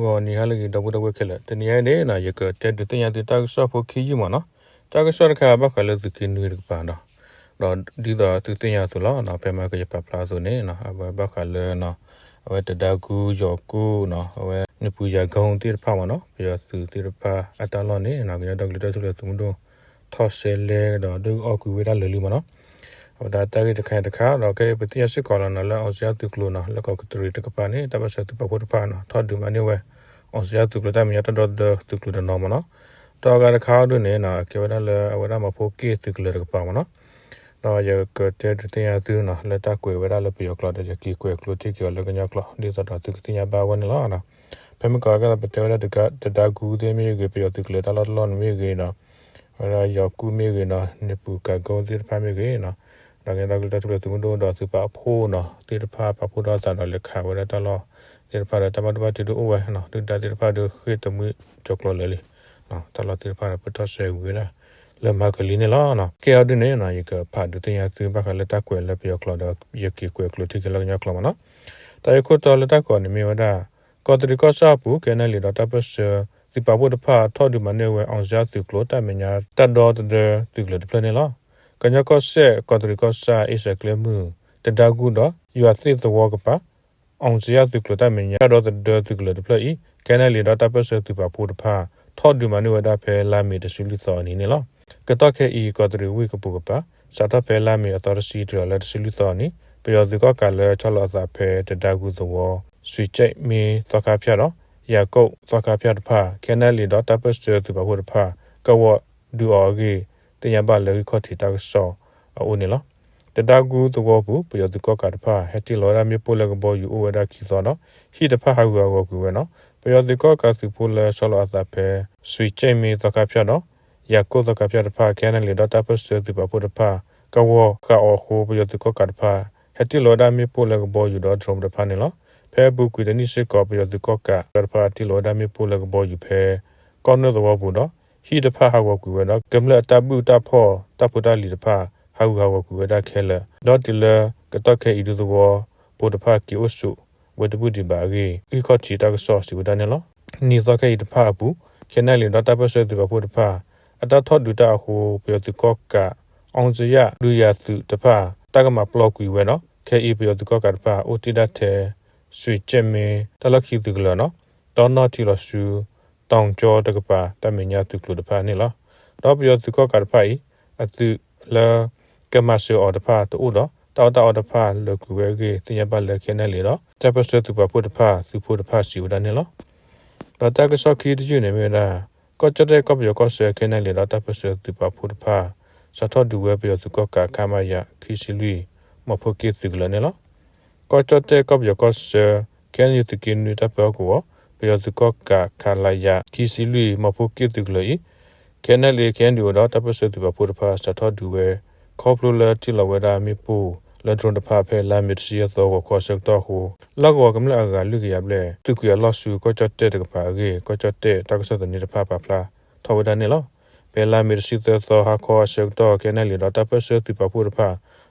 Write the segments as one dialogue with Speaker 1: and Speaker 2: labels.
Speaker 1: go ni hal gi dabu dabu khela te ni ne na ye ka te te ya te ta sa pho khi ji ma na ta ka sar kha ba khala zu ki ni ri pa na ro di da tu te ya su la na pe ma ka ye pa pla su ne na ba ba khala na awe te da gu yo ku na awe ni pu ya ga un ti pa ma na pe ya su ti ri pa ata lo ne na ga da gli da su le su mu do tho se le da du ok ku we da le li ma na ဟိုဒါတာဂက်တခိုင်တခါတော့ကဲပတိယစစ်ကောလနာလာအော်စယာတုကလိုနာလကောကတရီတကပါနေတဘဆတ်ပဖို့တပါနာထော်ဒူမနေဝဲအော်စယာတုကလိုတမယတတော့တုကလိုဒနော်မနော်တော့ကတခါတို့နေနာကေဝဒလအဝဒမဖို့ကေတုကလိုတကပါမနော်တော့ရကတဲ့တဲ့ရသူနော်လက်တကွေဝဒလပြောကလာတဲ့ကီကွေကလိုတိကျော်လကညာကလာဒီစတော့တုကတင်ရပါဝနလာနာဖမကာကပတေဝဒတကတတကူသေးမြေကေပြောတုကလိုတလာလောမြေကေနော်ဟရာယောကူမြေကေနော်နေပူကကောတိဖမြေကေနော် ဒါကလည်းတော့တူတူတို့တော့စပါဖိုးနော်တိတဖာပဖိုးတော့စာတော့လက်ခါဝရတလောတိတဖာတမတမတူတူဝဲနော်တူတာတိတဖာတို့ခေတမှုချောကလောလေလေနော်တလောတိတဖာပတော့ဆဲဝဲလားလမကလင်းလာနော်ကေအဒနေနော်ယကဖာဒူတရသူဘခလက်တကွယ်လက်ပြောကလောတော့ယကေကွယ်ကလိုတိကလောညကလောမနော်တရခုတော်လက်တကောနေမီဝဒကောတရီကောဆာပူကဲနယ်လီတော့တပတ်စီပါဖို့တဖာထော်ဒီမနေဝဲအောင်ရှာသူကလိုတမညာတတ်တော်တဲ့သူကလိုတပလနေလား ကညကောဆက်ကောတရီကောဆာအိစကလမှုတဒါကူတော့ယူအသိသဝကပါအောင်စရသူကလတမညာတော့တဲ့သူကလတပလီကဲနယ်လီတော့တပတ်စီပါဖို့တဖာထော်ဒီမနေဝဒဖဲလာမီတဆူလီသောနေနေလားကတော့ခဲဤကောတရီဝိကပုကပါစာတဖဲလာမီအတော်စီတရလက်ဆူလီသောနေပယောဒီကောကလည်းချလောစာဖဲတဒါကူသဝဆွေချိတ်မီသကာဖြတ်တော့ယာကုတ်သကာဖြတ်တဖာကဲနယ်လီတော့တပတ်စီသူပါဖို့တဖာကဝဒူအော်ဂီ တင်ရပါလေခေါတီတာဆောအိုနေလားတတကူသဘောဘူးပယောတကောကတဖာဟက်တီလော်ရာမြေပိုလကဘောယူအိုဝဒါခီသောနော်ဟီတဖာဟာကူကောကူဝဲနော်ပယောတကောကစုပိုလဆောလောအသဖဲဆွေချိမီသကဖြတ်နော်ယာကိုသကဖြတ်တဖာကဲနလီဒတာပစတူပပုတဖာကဝကအောခိုပယောတကောကတဖာဟက်တီလော်ရာမြေပိုလကဘောယူတော့ဒရုံတဖာနေလားဖဲဘူးကွေတနိစေကောပယောတကောကတဖာတီလော်ရာမြေပိုလကဘောယူဖဲကောနော်သဘောဘူးနော် ဟီတဖာဟာဝကူဝနော်ကမ္လတပုတဖောတပုတလီတဖာဟာဝဟာဝကူဝဒခဲလဒေါ်တီလကတော့ခဲဤဒုဘောပိုတဖာကီအိုဆုဝဒပုဒီဘာဂီဤခေါချီတကဆောစီဝဒနေလောနီသောခဲဤတဖာပူခဲနယ်လီဒေါ်တပဆွေတပိုတဖာအတထောဒူတာဟိုပြောတကောကအောင်စရလူရစုတဖာတကမပလော့ကွီဝဲနော်ခဲဤပြောတကောကတဖာအိုတီဒတ်တဲ့ဆွေချက်မင်းတလခိတူကလနော်ဒေါ်နော်တီလဆူ တောင်ကျော်တကပါတမညာသူကလတဖာနေလားတော့ပြောသူကကတဖိုင်အသူလာကမဆူအော်တဖာတူတော့တောက်တောက်တဖာလကူဝဲကြီးတင်ရပါလက်ခဲနေလေတော့တပစတူပါဖို့တဖာသူဖို့တဖာစီဝဒနေလားတော့တကဆော့ခီတကျွနေမြလားကောချတဲ့ကောပြောကောဆဲခဲနေလေတော့တပစတူပါဖို့တဖာစတ်တော်ဒူဝဲပြောသူကကခမယခီစီလူမဖို့ကိသူကလနေလားကောချတဲ့ကောပြောကောဆဲခဲနေသူကင်းနေတာပြောကော ပယောစကောကခလာယတီစီလူမဖို့ကိတုကလေကဲနလေကဲန်ဒီတော့တပစတူပပူတဖာစတော်ဒူဝဲခေါပလိုလာတီလဝဒါမီပူလဒရွန်တဖာဖဲလာမီတစီသောကိုခေါ်ဆက်တော့ဟူလောက်ဝကမလာကလူကရပလေသူကရလော့ဆူကိုချတ်တဲ့တကပါကေကိုချတ်တဲ့တကဆတ်တဲ့နေတဖာပါဖလာထောဝဒါနေလောဖဲလာမီတစီသောဟာခေါ်ဆက်တော့ကဲနလေတော့တပစတူပပူတဖာ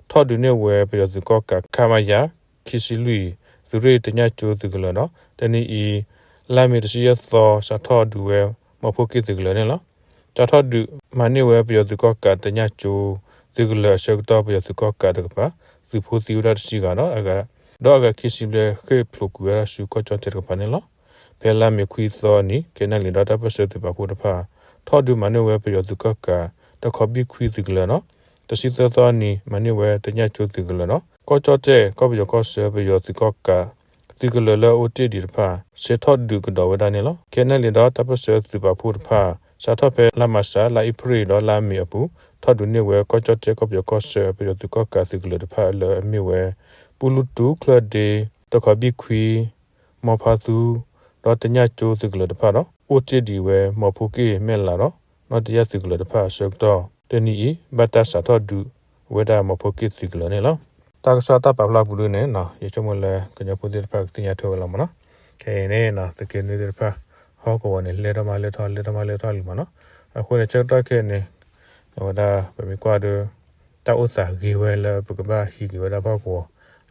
Speaker 1: ထော်ဒူနေဝဲပယောစကောကခမယာခီစီလူသူရေတညချိုးသူကလနော်တနီအီ လာမီတရှိရသောစာထောဒူဝဲမဖို့ကိတကလနဲ့လားတထောဒူမနိဝဲပြောသူကကတညချိုသူကလရှောက်တော့ပြောသူကကတကပါသူဖို့စီရတရှိကနော်အကတော့ကခိစီဘလခေပလိုကူရရှုကချတဲ့ကပါနဲ့လားဖဲလာမီခွီသောနီကဲနလီဒတာပစတပါဖို့တဖာထောဒူမနိဝဲပြောသူကကတခဘီခွီသူကလနော်တရှိသောနီမနိဝဲတညချိုသူကလနော်ကောချတဲ့ကောပြောကောဆေပြောသူကက ဒီကလလအိုတီဒီဖာစေထော့ဒူကတော်ဝဒနေလောကဲနယ်လီတော့တပစသူပါဖူဖာစာထော့ဖဲလာမဆာလာအပရီတော့လာမီအပူထော့ဒူနေဝဲကောချတ်တဲ့ကောပြောကောဆေပြတူကောကာစီကလတဖာလအမီဝဲပူလူတူကလဒေတခဘီခွီမောဖာသူတော့တညချိုးစီကလတဖာတော့အိုတီဒီဝဲမောဖူကီမဲလာတော့တော့တရစီကလတဖာရှောက်တော့တနီဘတ်တာစာထော့ဒူဝဲတာမောဖူကီစီကလနေလော တာကစားတာပပလာဘူးနေနော်ရေချုံမလဲကညပူတဲ့ဖက်တင်ရထောလာမနော်ခဲနေနော်တကယ်နေတဲ့ဖက်ဟောကောနေလေတမလေထောလေတမလေထောလီမနော်အခုနေချက်တော့ခဲနေဟိုဒါဘယ်မကွာတော့တာဥစားဂီဝဲလပကဘာဟီဂီဝဲတာပေါ့ကော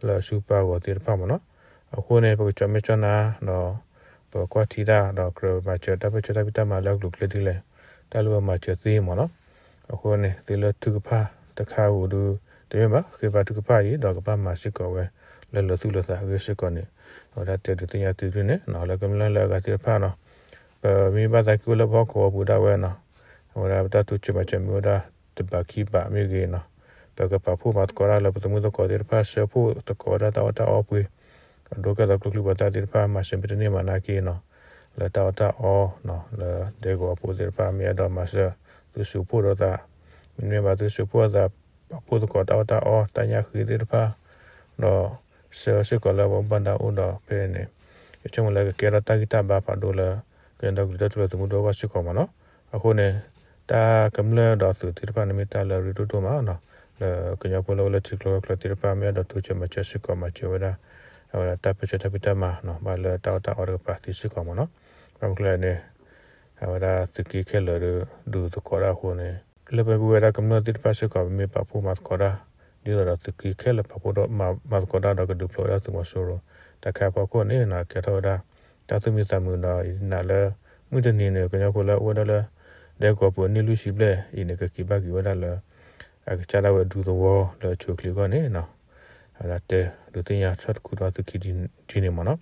Speaker 1: လာစူပါကိုတဲ့ဖက်မနော်အခုနေပကချမချနာနော်ပပကွာတီတာတော့ကရမချတာပချတာပတာမလောက်လူကလေးဒီလေတာလူမချသေးမနော်အခုနေဒီလသူကဖာတခါဟူဒူ တပြမခေပါသူကဖာရီတော့ကပါမရှိကောဝဲလဲလသူလစာရရှိကောနေဟောဒါတဲ့တင်ရတူနေနော်လကမလလကတိဖာနော်ပမိဘသာကူလဘောကောဘူဒါဝဲနော်ဟောဒါတတူချမချမျိုးဒါတဘခိပါမြေကြီးနော်ပကပဖူမတ်ကောရလပတမှုတော့ကောဒီဖာရှဖူတကောဒါတော့တာအပွေဒုကဒါကလူဘတာဒီဖာမရှင်ပတနေမနာကီနော်လာတာတာအောနော်လာဒေကိုအပူဒီဖာမြေတော့မဆသူစုဖို့တော့တာမင်းမသူစုဖို့တာ ပူတကောတာတာအောတညာခီဒီဖာနော်ဆေဆေကောလာဘဘန္ဒဦးတော့ပဲနေအချုံလည်းကေရတာဂီတာဘာဖာဒိုလာကန်တော့ဒီတော့သူတို့ဝါရှိကောမနော်အခုနေတာကမ္လတော့သူတိဖာနမီတာလာရီတိုတိုမနော်လေကညာပိုလောလက်ချီကလောကလတိဖာမြေတော့သူချမချရှိကောမချဝဒါဟောတာပချတာပတမနော်ဘာလဲတာတာအော်ပါတိရှိကောမနော်ဘာမကလည်းနေဟောဒါသူကိခဲလရဒူတကောရာခုနေ လေဘဘူရကမ္လတိဖာရှိကောမေပပူမတ်ကောရာဒီတော့သူကိခဲလပပူတော့မမတ်ကောရာတော့ကဒူဖလိုရာသူမဆိုရောတခါပကောနေနာကေထောဒါတာသူမီစမှုနာနာလဲမှုတနေနေကညာကိုလာဝဒါလဲတဲ့ကောပနေလူရှိပလေဤနေကကိဘကီဝဒါလဲအကချလာဝဒူသောလဲချိုကလီကနေနော်အဲ့ဒါတဲ့လူတင်ရချတ်ကူတော့သူခိဒီဒီနေမနော်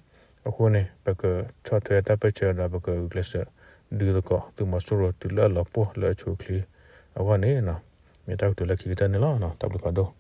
Speaker 1: အခုနေဘကချတ်တဲ့တပ်ပချတာဘကဂလစဒီတော့သူမဆိုရတူလာလပေါ်လဲချိုကလီ အခုနေနော်မြေတောက်တူလက်ခိတနေလားနော်တပ်ကတော့